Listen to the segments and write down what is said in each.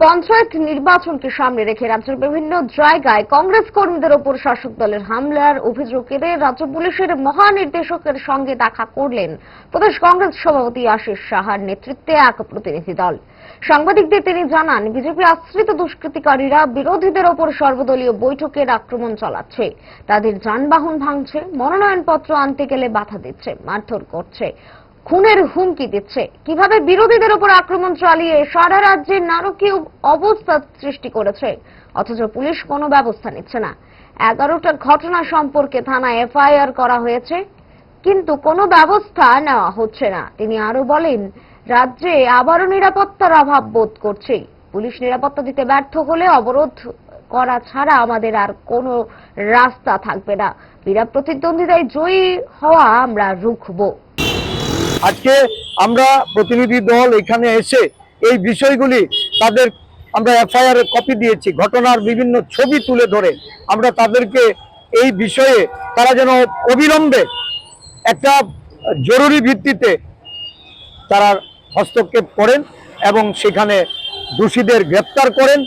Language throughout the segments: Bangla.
পঞ্চায়েত নির্বাচনকে সামনে রেখে রাজ্যের বিভিন্ন জায়গায় কংগ্রেস কর্মীদের ওপর শাসক দলের হামলার অভিযোগ এনে রাজ্য পুলিশের মহানির্দেশকের সঙ্গে দেখা করলেন প্রদেশ কংগ্রেস সভাপতি আশিস সাহার নেতৃত্বে এক প্রতিনিধি দল। সাংবাদিকদের তিনি জানান, বিজেপি আশ্রিত দুষ্কৃতিকারীরা বিরোধীদের ওপর সর্বদলীয় বৈঠকের আক্রমণ চালাচ্ছে। তাদের যানবাহন ভাঙছে, মনোনয়নপত্র আনতে গেলে বাধা দিচ্ছে, মারধর করছে। খুনের হুমকি দিচ্ছে। কীভাবে বিরোধীদের উপর আক্রমণ চালিয়ে সারা রাজ্যে নারকীয় অবস্থা সৃষ্টি করেছে, অথচ পুলিশ কোনো ব্যবস্থা নিচ্ছে না। এগারোটা ঘটনা সম্পর্কে থানায় এফআইআর করা হয়েছে, কিন্তু কোনো ব্যবস্থা নেওয়া হচ্ছে না। তিনি আরও বলেন, রাজ্যে আবারও নিরাপত্তার অভাব বোধ করছে। পুলিশ নিরাপত্তা দিতে ব্যর্থ হলে অবরোধ করা ছাড়া আমাদের আর কোনো রাস্তা থাকবে না। বিনা প্রতিদ্বন্দ্বিতায় জয়ী হওয়া আমরা রুখবো। আজকে আমরা প্রতিনিধি দল এখানে এসে এই বিষয়গুলি তাদের আমরা এফআইআর কপি দিয়েছি, ঘটনার বিভিন্ন ছবি তুলে ধরে। আমরা তাদেরকে এই বিষয়ে তারা যেন অবিলম্বে একটা জরুরি ভিত্তিতে তারা হস্তক্ষেপ করেন এবং সেখানে দোষীদের গ্রেপ্তার করেন।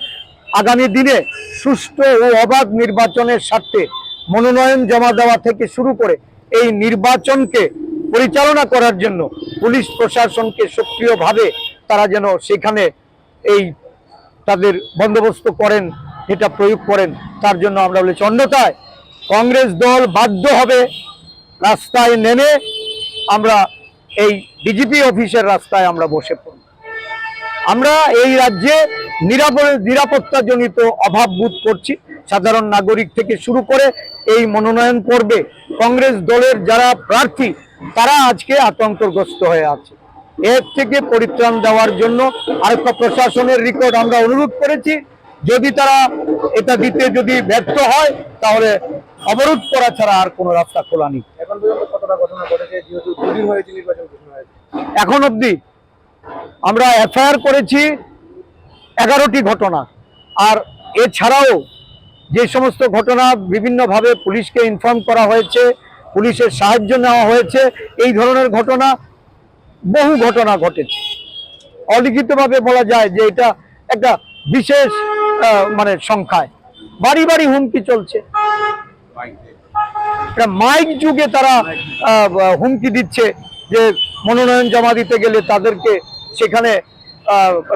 আগামী দিনে সুষ্ঠু ও অবাধ নির্বাচনের স্বার্থে মনোনয়ন জমা দেওয়া থেকে শুরু করে এই নির্বাচনকে পরিচালনা করার জন্য পুলিশ প্রশাসনকে সক্রিয়ভাবে তারা যেন সেখানে এই তাদের বন্দোবস্ত করেন, এটা প্রয়োগ করেন, তার জন্য আমরা বলেছি। অন্যথায় কংগ্রেস দল বাধ্য হবে রাস্তায় নেমে আমরা এই ডিজিপি অফিসের রাস্তায় আমরা বসে পড়ব। আমরা এই রাজ্যে নিরাপত্তাজনিত অভাব বোধ করছি। সাধারণ নাগরিক থেকে শুরু করে এই মনোনয়ন পর্বে কংগ্রেস দলের যারা প্রার্থী তারা আজকে আতঙ্কগ্রস্ত হয়ে আছে। এর থেকে পরিত্রাণ দেওয়ার জন্য আরক্ষা প্রশাসনের রিকর্ড আমরা অনুরোধ করেছি। যদি তারা এটা দিতে যদি ব্যর্থ হয় তাহলে অবরোধ করা ছাড়া আর কোনো রাস্তা খোলা নেই। এখন অবধি আমরা এফআইআর করেছি এগারোটি ঘটনা। আর এছাড়াও যে সমস্ত ঘটনা বিভিন্নভাবে পুলিশকে ইনফর্ম করা হয়েছে পুলিশের সাহায্য নেওয়া হয়েছে। এই ধরনের ঘটনা, বহু ঘটনা ঘটেছে। অলিখিতভাবে বলা যায় যে এটা একটা বিশেষ মানে সংখ্যায়। বাড়ি বাড়ি হুমকি চলছে। মাইক যুগে তারা হুমকি দিচ্ছে যে মনোনয়ন জমা দিতে গেলে তাদেরকে সেখানে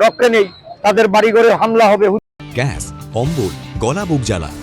রক্ষা নেই। তাদের বাড়িঘরে হামলা হবে। গ্যাস, অম্বল, গলা, বুক জ্বালা।